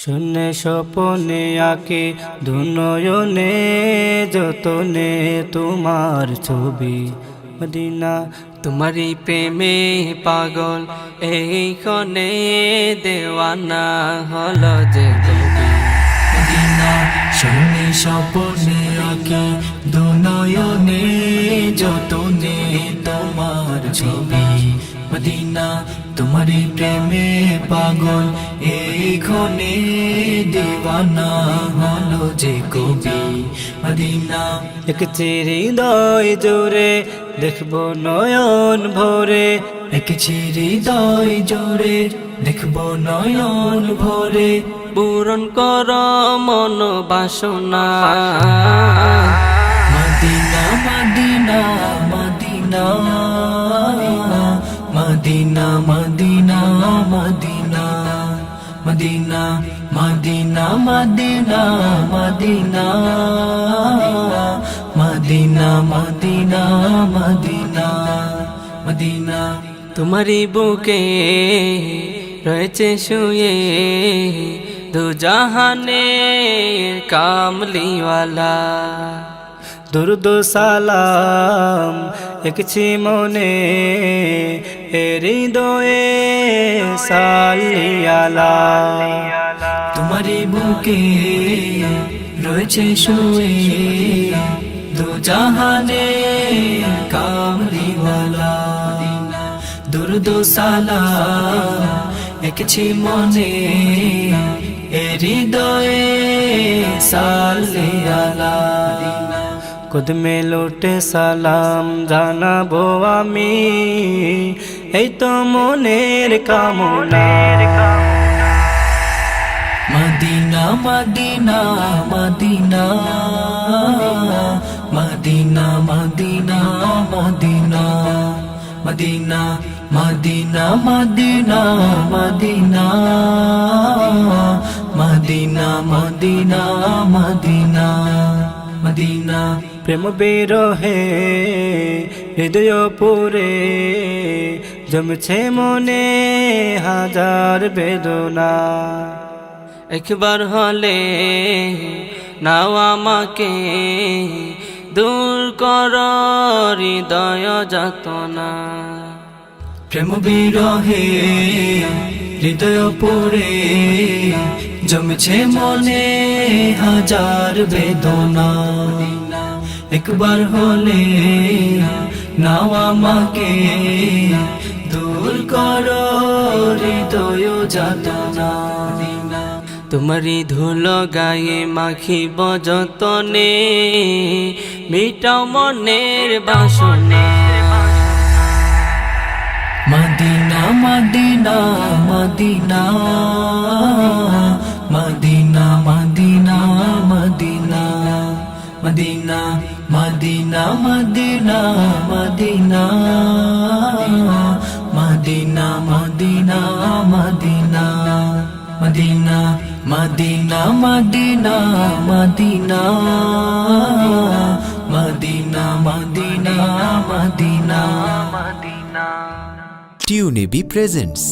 শূন্য স্বপনে আঁকে দুনয়নে যতনে তোমার ছবি। মদিনা, তোমারই প্রেমে পাগল এই কনে দেওয়ানা হল যে শূন্য স্বপনে আঁকে দুনয়নে যতনে তোমার ছবি। মদিনা, তোমারই প্রেমে পাগল এই ক্ষণে দিওয়ানা হলো যে কবি মদিনা। এক চিরি দয় জোরে দেখব নয়ন ভরে। এক ছিরি দয় জোরে দেখব নয়ন ভরে। পূরণ কর মন বাসনা। Medina Medina Medina. Medina Medina Medina. Medina Medina Medina Medina Medina Medina Medina Medina তোমারই বুকে রয়েছে শুয়ে দু জাহানে কামলিওয়ালা। দুরুদ সালাম একছি মনে হৃদয়ে সালিয়ালা তোমারই বুকে রয়েছে শুয়ে দু জাহানে কামলিওয়ালা দুর্দ সালা একছি মনে হৃদয়ে সালিয়ালা কদমে লোটে সালাম জানাব আমি এই তো মনের কামনা। Medina Medina Medina. Medina Medina Medina. Medina Medina Medina Medina. Medina Medina Medina. Medina. প্রেম বিরহে হৃদয় পুরে। জমছে মনে হাজার বেদনা। একবার হলে নাও আমাকে দূর কর হৃদয় যাতনা। প্রেম বিরহে হৃদয় পড়ে জমেছে মনে হাজার বেদনা। একবার হলে নাও আমাকে তোমারি ধুল গায়ে মাখিব যতনে, মিটাও মনের বাসনা। Medina Medina Medina Medina Medina Medina Medina Medina Medina. Medina Medina Medina Medina Medina Medina Medina Medina Medina Medina Medina টিউনিবি presents